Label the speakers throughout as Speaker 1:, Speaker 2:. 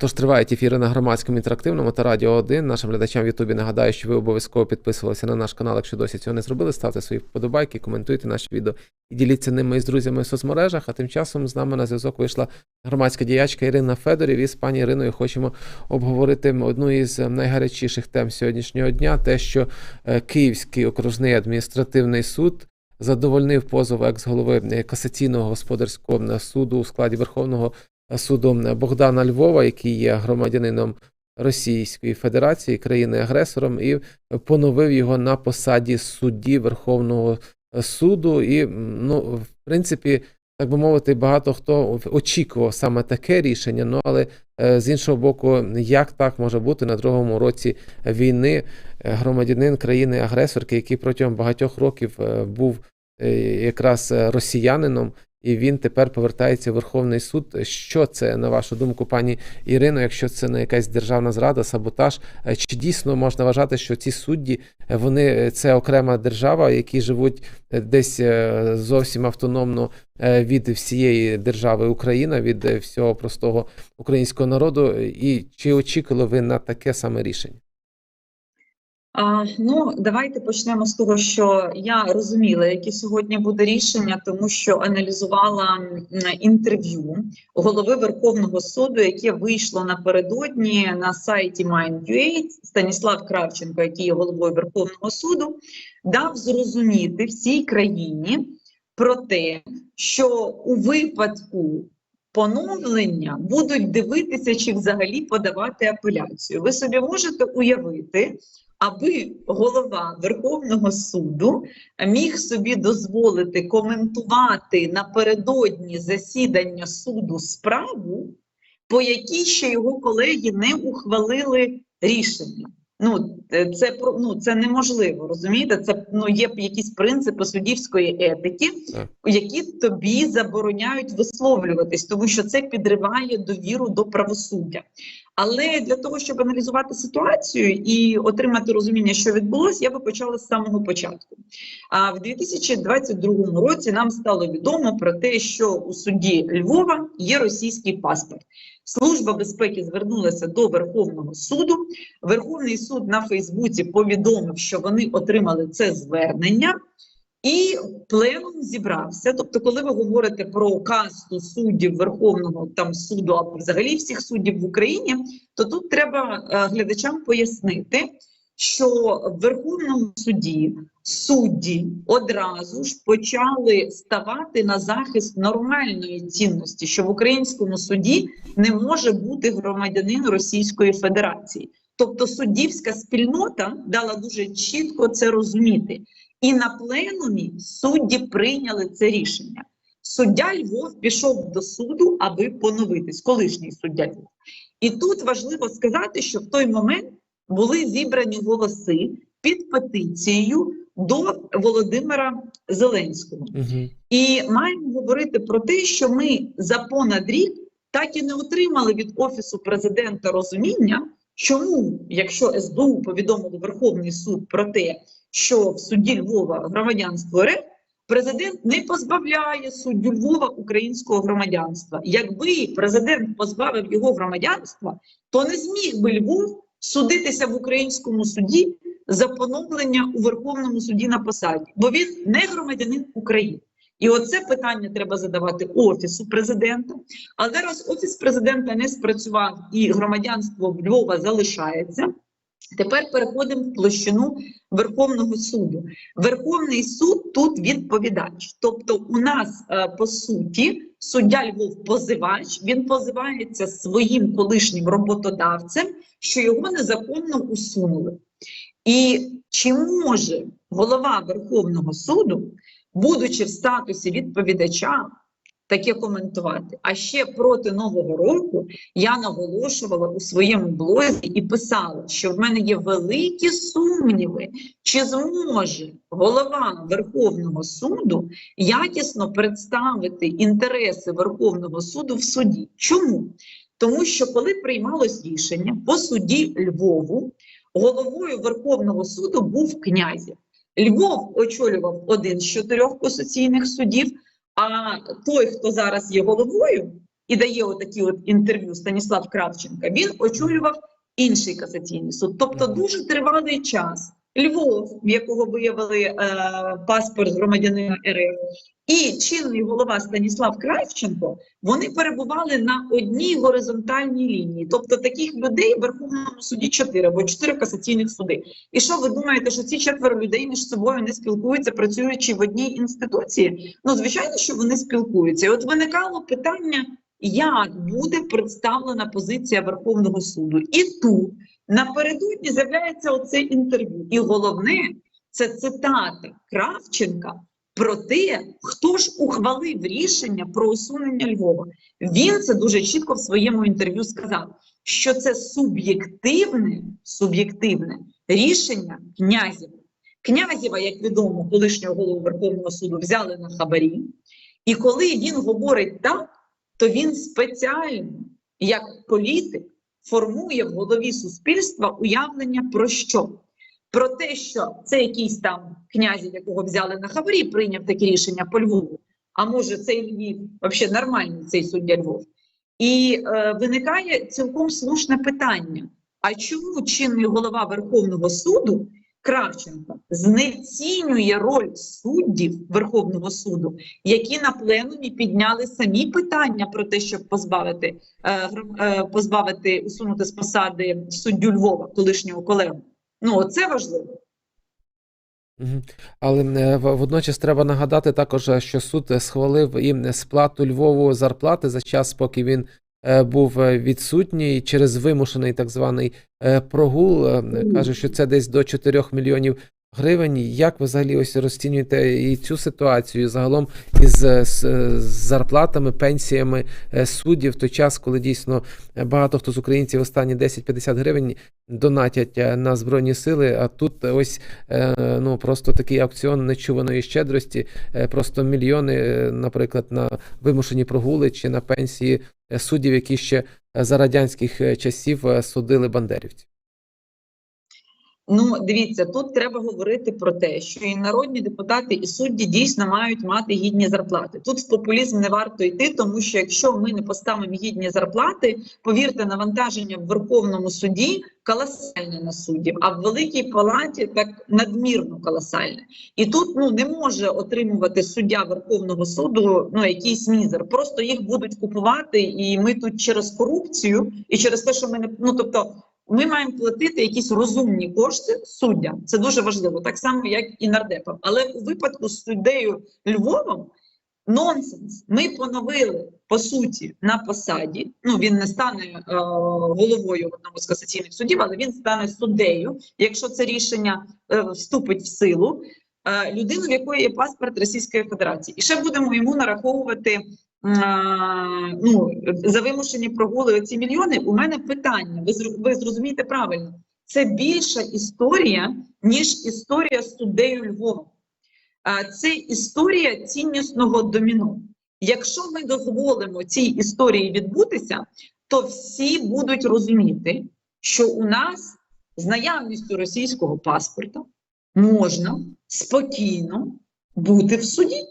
Speaker 1: Тож тривають ефіри на громадському інтерактивному та радіо 1. Нашим глядачам в Ютубі нагадаю, що ви обов'язково підписувалися на наш канал, якщо досі цього не зробили. Ставте свої вподобайки, коментуйте наші відео і діліться ними із друзями в соцмережах. А тим часом з нами на зв'язок вийшла громадська діячка Ірина Федорів. І з пані Іриною хочемо обговорити одну із найгарячіших тем сьогоднішнього дня: те, що е, Київський окружний адміністративний суд. Задовольнив позов екс-голови касаційного господарського суду у складі Верховного суду Богдана Львова, який є громадянином Російської Федерації, країни-агресором, і поновив його на посаді судді Верховного суду. І, ну, в принципі, так би мовити, багато хто очікував саме таке рішення. Ну але е, з іншого боку, як так може бути на другому році війни е, громадянин країни-агресорки, який протягом багатьох років е, був якраз росіянином, і він тепер повертається в Верховний суд. Що це на вашу думку, пані Ірино? Якщо це не якась державна зрада, саботаж, чи дійсно можна вважати, що ці судді вони це окрема держава, які живуть десь зовсім автономно від всієї держави Україна, від всього простого українського народу? І чи очікували ви на таке саме рішення?
Speaker 2: А, Ну, давайте почнемо з того, що я розуміла, яке сьогодні буде рішення, тому що аналізувала інтерв'ю голови Верховного суду, яке вийшло напередодні на сайті Mind.ua. Станіслав Кравченко, який є головою Верховного суду, дав зрозуміти всій країні про те, що у випадку поновлення будуть дивитися, чи взагалі подавати апеляцію. Ви собі можете уявити аби голова Верховного суду міг собі дозволити коментувати напередодні засідання суду справу, по якій ще його колеги не ухвалили рішення. Ну це ну, це неможливо розумієте. Це ну є якісь принципи суддівської етики, які тобі забороняють висловлюватись, тому що це підриває довіру до правосуддя. Але для того, щоб аналізувати ситуацію і отримати розуміння, що відбулося, я би почала з самого початку. А в 2022 році нам стало відомо про те, що у суді Львова є російський паспорт. Служба безпеки звернулася до Верховного суду. Верховний суд на Фейсбуці повідомив, що вони отримали це звернення. І пленум зібрався. Тобто, коли ви говорите про касту суддів Верховного там суду або взагалі всіх суддів в Україні, то тут треба е, глядачам пояснити, що в Верховному суді судді одразу ж почали ставати на захист нормальної цінності, що в українському суді не може бути громадянин Російської Федерації. Тобто суддівська спільнота дала дуже чітко це розуміти. І на пленумі судді прийняли це рішення. Суддя Львов пішов до суду, аби поновитись, колишній суддя Львов. І тут важливо сказати, що в той момент були зібрані голоси під петицією до Володимира Зеленського. Угу. І маємо говорити про те, що ми за понад рік так і не отримали від Офісу президента розуміння, чому, якщо СБУ повідомило Верховний суд про те, що в суді Львова громадянство РФ, президент не позбавляє суддю Львова українського громадянства. Якби президент позбавив його громадянства, то не зміг би Львов судитися в українському суді за поновлення у Верховному суді на посаді, бо він не громадянин України. І оце питання треба задавати офісу президента. А зараз офіс президента не спрацював і громадянство Львова залишається. Тепер переходимо в площину Верховного суду. Верховний суд тут відповідач. Тобто, у нас е, по суті суддя Львов позивач, він позивається своїм колишнім роботодавцем, що його незаконно усунули. І чи може голова Верховного суду, будучи в статусі відповідача, таке коментувати. А ще проти нового року я наголошувала у своєму блозі і писала, що в мене є великі сумніви, чи зможе голова Верховного суду якісно представити інтереси Верховного суду в суді. Чому? Тому що коли приймалось рішення по суді Львову, головою Верховного суду був князів. Львов очолював один з чотирьох конституційних судів. А той, хто зараз є головою, і дає отакі от інтерв'ю Станіслав Кравченка, він очолював інший касаційний суд. Тобто дуже тривалий час. Львов, в якого виявили е, паспорт громадянина РФ, і чинний голова Станіслав Кравченко, вони перебували на одній горизонтальній лінії. Тобто таких людей в Верховному суді чотири або чотири касаційних суди. І що ви думаєте, що ці четверо людей між собою не спілкуються, працюючи в одній інституції? Ну, звичайно, що вони спілкуються. І от виникало питання, як буде представлена позиція Верховного суду. І тут напередодні з'являється оце інтерв'ю. І головне, це цитата Кравченка про те, хто ж ухвалив рішення про усунення Львова. Він це дуже чітко в своєму інтерв'ю сказав, що це суб'єктивне, суб'єктивне рішення князєва. Князєва, як відомо, колишнього голову Верховного суду взяли на хабарі, і коли він говорить так, то він спеціально, як політик, формує в голові суспільства уявлення про що? Про те, що це якийсь там князь, якого взяли на хабарі, прийняв таке рішення по Львову. А може, цей Львів взагалі нормальний цей суддя Львов. І е, виникає цілком слушне питання: а чому чинний голова Верховного суду Кравченко знецінює роль суддів Верховного суду, які на пленумі підняли самі питання про те, щоб позбавити, е, е, позбавити усунути з посади суддю Львова, колишнього колегу? Ну, це важливо.
Speaker 1: Але е, водночас треба нагадати також, е, що суд схвалив і сплату Львову зарплати за час, поки він був е, відсутній через вимушений так званий е, прогул. Е, Каже, що це десь до 4 мільйонів гривень. Як ви взагалі ось розцінюєте і цю ситуацію загалом із е, з, е, з зарплатами, пенсіями е, суддів в той час, коли дійсно багато хто з українців останні 10-50 гривень донатять на збройні сили, а тут ось ну просто такий аукціон нечуваної щедрості, просто мільйони, наприклад, на вимушені прогули чи на пенсії суддів, які ще за радянських часів судили бандерівців.
Speaker 2: Ну, дивіться, тут треба говорити про те, що і народні депутати, і судді дійсно мають мати гідні зарплати. Тут в популізм не варто йти, тому що якщо ми не поставимо гідні зарплати, повірте, навантаження в Верховному суді колосальне на суддів, а в Великій Палаті так надмірно колосальне. І тут ну не може отримувати суддя Верховного суду ну якийсь мізер. Просто їх будуть купувати, і ми тут через корупцію і через те, що ми не ну тобто. Ми маємо платити якісь розумні кошти суддям. Це дуже важливо, так само як і нардепам. Але у випадку з суддею Львовом нонсенс. Ми поновили по суті на посаді. Ну він не стане е, головою в одному з касаційних судів, але він стане суддею, якщо це рішення е, вступить в силу. Е, людину, в якої є паспорт Російської Федерації, і ще будемо йому нараховувати ну, за вимушені прогули оці мільйони, у мене питання. Ви, ви зрозумієте правильно, це більша історія, ніж історія суддею Львова. Це історія ціннісного доміно. Якщо ми дозволимо цій історії відбутися, то всі будуть розуміти, що у нас з наявністю російського паспорта можна спокійно бути в суді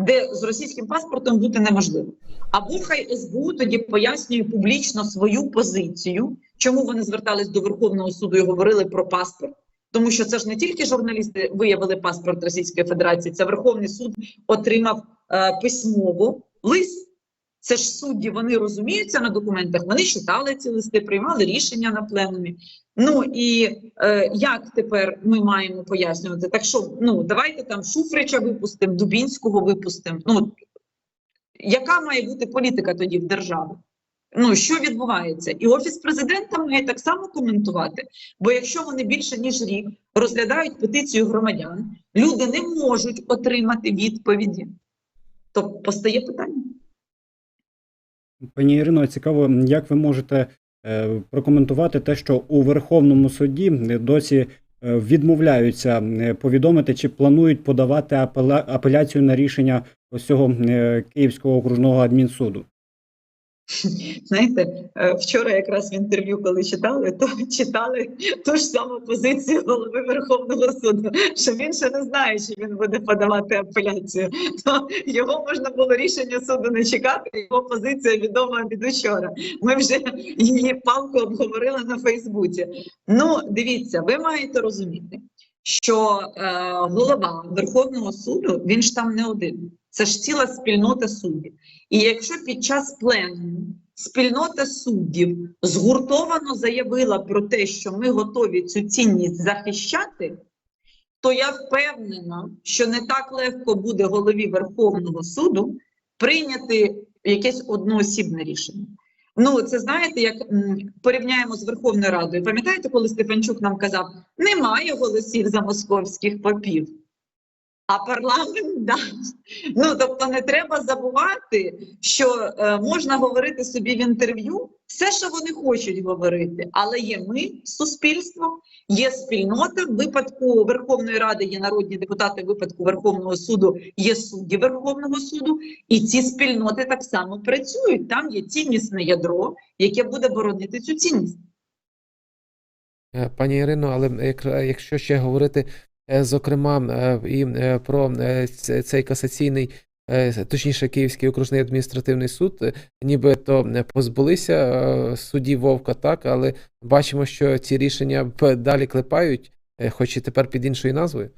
Speaker 2: де з російським паспортом бути неможливо. Або хай СБУ тоді пояснює публічно свою позицію, чому вони звертались до Верховного суду і говорили про паспорт. Тому що це ж не тільки журналісти виявили паспорт Російської Федерації, це Верховний суд отримав е, письмово лист. Це ж судді, вони розуміються на документах, вони читали ці листи, приймали рішення на пленумі. Ну і е, як тепер ми маємо пояснювати? Так що ну давайте там Шуфрича випустимо, Дубінського випустимо. Ну яка має бути політика тоді в державі? Ну що відбувається? І офіс президента має так само коментувати. Бо якщо вони більше ніж рік розглядають петицію громадян, люди не можуть отримати відповіді. То постає питання.
Speaker 3: Пані Ірино, цікаво, як ви можете е, прокоментувати те, що у Верховному суді досі е, відмовляються е, повідомити, чи планують подавати апеляцію на рішення ось цього е, Київського окружного адмінсуду?
Speaker 2: Знаєте, е, вчора якраз в інтерв'ю, коли читали, то читали ту ж саму позицію голови Верховного суду, що він ще не знає, чи він буде подавати апеляцію. То його можна було рішення суду не чекати. Його позиція відома від учора. Ми вже її палку обговорили на Фейсбуці. Ну, дивіться, ви маєте розуміти, що е, голова Верховного суду він ж там не один. Це ж ціла спільнота суддів. І якщо під час пленуму спільнота суддів згуртовано заявила про те, що ми готові цю цінність захищати, то я впевнена, що не так легко буде голові Верховного суду прийняти якесь одноосібне рішення. Ну, це знаєте, як м, порівняємо з Верховною Радою. Пам'ятаєте, коли Стефанчук нам казав, немає голосів за московських попів, а парламент дасть. Ну тобто не треба забувати, що е, можна говорити собі в інтерв'ю все, що вони хочуть говорити, але є ми, суспільство, є спільнота. В випадку Верховної Ради є народні депутати, в випадку Верховного суду є судді Верховного суду, і ці спільноти так само працюють. Там є ціннісне ядро, яке буде боронити цю цінність.
Speaker 1: Е, Пані Ірино, але якщо ще говорити, е, зокрема, е, і е, про е, цей касаційний, е, точніше, Київський окружний адміністративний суд, е, нібито е, позбулися е, судді Вовка, так, але бачимо, що ці рішення далі клепають, е, хоч і тепер під іншою назвою.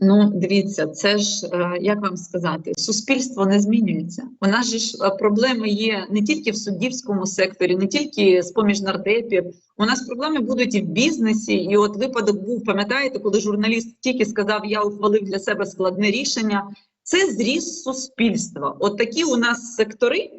Speaker 2: Ну, дивіться, це ж е, як вам сказати, суспільство не змінюється. У нас же ж е, проблеми є не тільки в суддівському секторі, не тільки з поміж нардепів. У нас проблеми будуть і в бізнесі. І от випадок був, пам'ятаєте, коли журналіст тільки сказав, я ухвалив для себе складне рішення. Це зріс суспільства. От такі у нас сектори,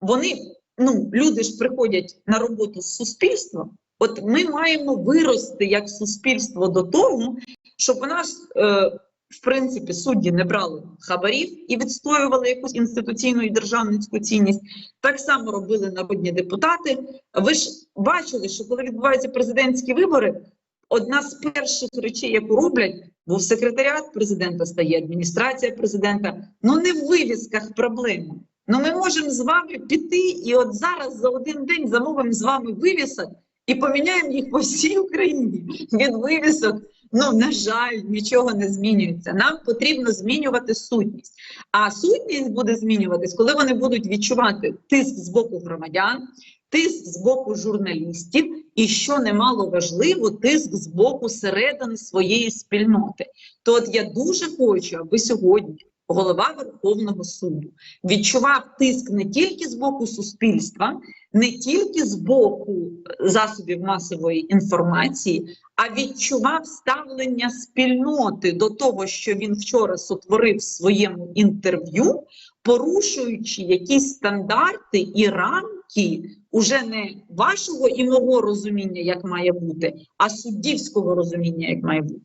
Speaker 2: вони ну люди ж приходять на роботу з суспільством. От ми маємо вирости як суспільство до того, щоб у нас, е, в принципі, судді не брали хабарів і відстоювали якусь інституційну і державницьку цінність. Так само робили народні депутати. Ви ж бачили, що коли відбуваються президентські вибори, одна з перших речей, яку роблять, був секретаріат президента, стає адміністрація президента. Ну не в вивісках проблеми. Ну ми можемо з вами піти і от зараз за один день замовимо з вами вивісок і поміняємо їх по всій Україні від вивісок. Ну, на жаль, нічого не змінюється. Нам потрібно змінювати сутність. А сутність буде змінюватись, коли вони будуть відчувати тиск з боку громадян, тиск з боку журналістів, і що немало важливо, тиск з боку середини своєї спільноти. То от я дуже хочу, аби сьогодні голова Верховного суду відчував тиск не тільки з боку суспільства, не тільки з боку засобів масової інформації, а відчував ставлення спільноти до того, що він вчора сотворив в своєму інтерв'ю, порушуючи якісь стандарти і рамки уже не вашого і мого розуміння, як має бути, а суддівського розуміння, як має бути.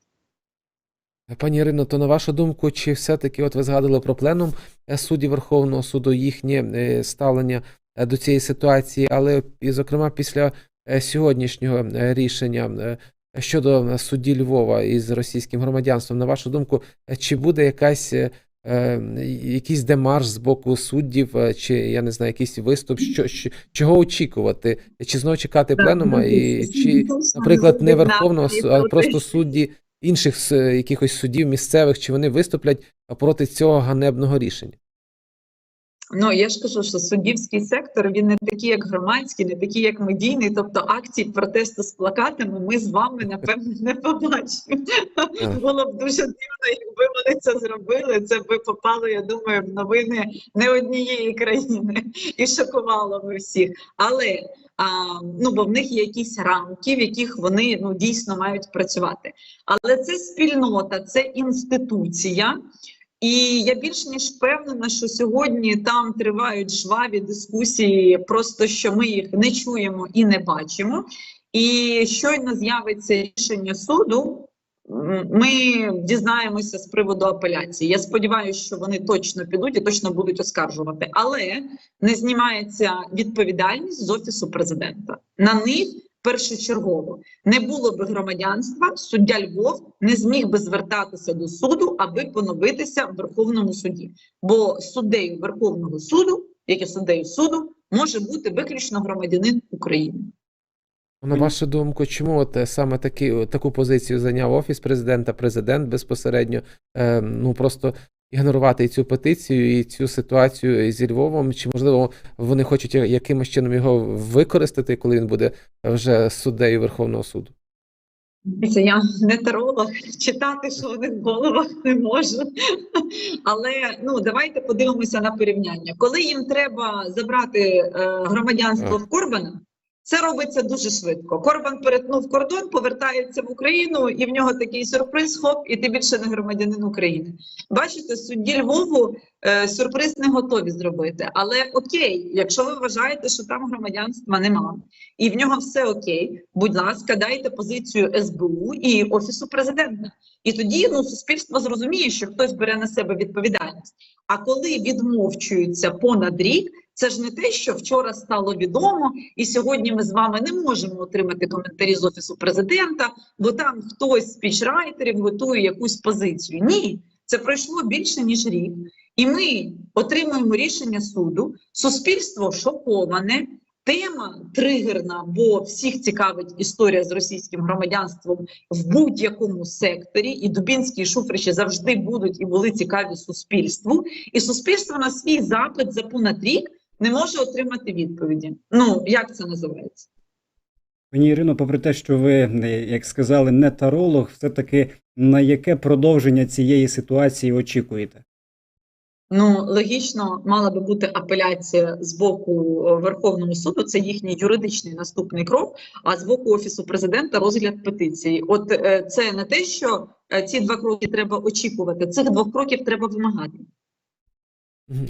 Speaker 1: Пані Ірино, то на вашу думку, чи все-таки от ви згадали про пленум е, суддів Верховного суду, їхнє е, ставлення до цієї ситуації, але і, зокрема, після е, сьогоднішнього е, рішення е, щодо е, судді Львова із російським громадянством, на вашу думку, е, чи буде якась е, е, якийсь демарш з боку суддів, е, чи я не знаю, якийсь виступ, що, що чого очікувати? Чи знову чекати пленума, і чи, наприклад, не Верховного, а просто судді інших якихось судів місцевих, чи вони виступлять проти цього ганебного рішення?
Speaker 2: Ну я ж кажу, що суддівський сектор він не такий, як громадський, не такий, як медійний. Тобто акцій протесту з плакатами ми з вами напевно не побачимо. Було б дуже дивно, якби вони це зробили. Це би попало, я думаю, в новини не однієї країни і шокувало би всіх. Але а, ну бо в них є якісь рамки, в яких вони ну дійсно мають працювати. Але це спільнота, це інституція. І я більш ніж впевнена, що сьогодні там тривають жваві дискусії, просто що ми їх не чуємо і не бачимо. І щойно з'явиться рішення суду, ми дізнаємося з приводу апеляції. Я сподіваюся, що вони точно підуть і точно будуть оскаржувати, але не знімається відповідальність з офісу президента. На них першочергово не було би громадянства, суддя Львов не зміг би звертатися до суду, аби поновитися в Верховному суді. Бо суддею Верховного суду як і суддею суду, може бути виключно громадянин України.
Speaker 1: На вашу думку, чому от е, саме такі, таку позицію зайняв офіс президента, президент безпосередньо е, ну просто ігнорувати і цю петицію і цю ситуацію зі Львовом? Чи можливо вони хочуть якимось чином його використати, коли він буде вже суддею Верховного суду?
Speaker 2: Дивіться, Я не таролог, читати, що в них в головах не можу. Але ну давайте подивимося на порівняння. Коли їм треба забрати е, громадянство в Корбана, це робиться дуже швидко. Корбан перетнув кордон, повертається в Україну, і в нього такий сюрприз: хоп, і ти більше не громадянин України. Бачите, судді Львову е, сюрприз не готові зробити. Але окей, якщо ви вважаєте, що там громадянства немає, і в нього все окей. Будь ласка, дайте позицію СБУ і офісу президента. І тоді ну суспільство зрозуміє, що хтось бере на себе відповідальність. А коли відмовчуються понад рік, це ж не те, що вчора стало відомо, і сьогодні ми з вами не можемо отримати коментарі з офісу президента, бо там хтось з спічрайтерів готує якусь позицію. Ні, це пройшло більше ніж рік, і ми отримуємо рішення суду. Суспільство шоковане. Тема тригерна, бо всіх цікавить історія з російським громадянством в будь-якому секторі, і Дубінські і Шуфричі завжди будуть і були цікаві суспільству. І суспільство на свій запит за понад рік не може отримати відповіді. Ну як це називається?
Speaker 3: Пані Ірино, попри те, що ви, як сказали, не таролог, все-таки на яке продовження цієї ситуації очікуєте?
Speaker 2: Ну логічно мала би бути апеляція з боку е, Верховного суду. Це їхній юридичний наступний крок. А з боку офісу президента розгляд петиції. От е, це не те, що е, ці два кроки треба очікувати. Цих двох кроків треба вимагати.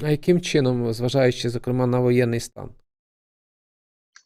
Speaker 1: А яким чином, зважаючи, зокрема, на воєнний стан?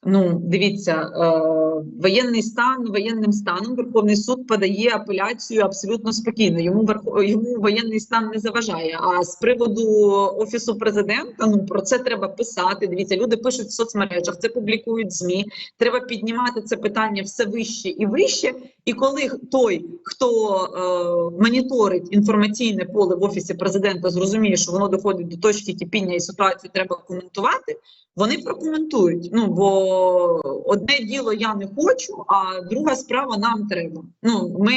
Speaker 2: Ну, дивіться, е, воєнний стан воєнним станом Верховний суд подає апеляцію абсолютно спокійно. Йому верх- йому воєнний стан не заважає. А з приводу офісу президента, ну про це треба писати. Дивіться, люди пишуть в соцмережах, це публікують змі. Треба піднімати це питання все вище і вище. І коли той, хто е, моніторить інформаційне поле в офісі президента, зрозуміє, що воно доходить до точки кипіння і ситуацію треба коментувати. Вони прокоментують. Ну бо одне діло я не хочу, а друга справа нам треба. Ну ми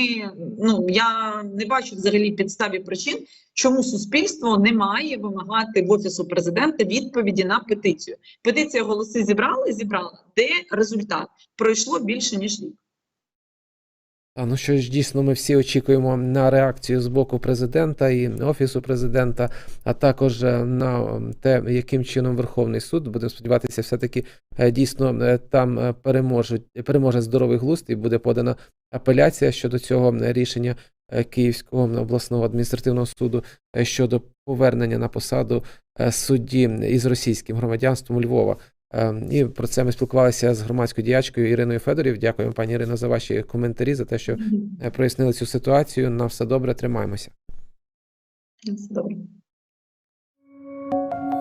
Speaker 2: ну я не бачу взагалі підстав і причин, чому суспільство не має вимагати в офісу президента відповіді на петицію. Петиція голоси зібрали, зібрала. Де результат? Пройшло більше ніж рік.
Speaker 1: Ну що ж, дійсно, ми всі очікуємо на реакцію з боку президента і офісу президента, а також е, на те, яким чином Верховний суд будемо сподіватися, все-таки е, дійсно е, там е, переможуть переможе здоровий глузд і буде подана апеляція щодо цього е, рішення е, Київського обласного адміністративного суду е, щодо повернення на посаду е, судді із російським громадянством Львова. Е, І про це ми спілкувалися з громадською діячкою Іриною Федорів. Дякуємо, пані Ірино, за ваші коментарі, за те, що прояснили цю ситуацію. На все добре, тримаємося.
Speaker 2: Все добре.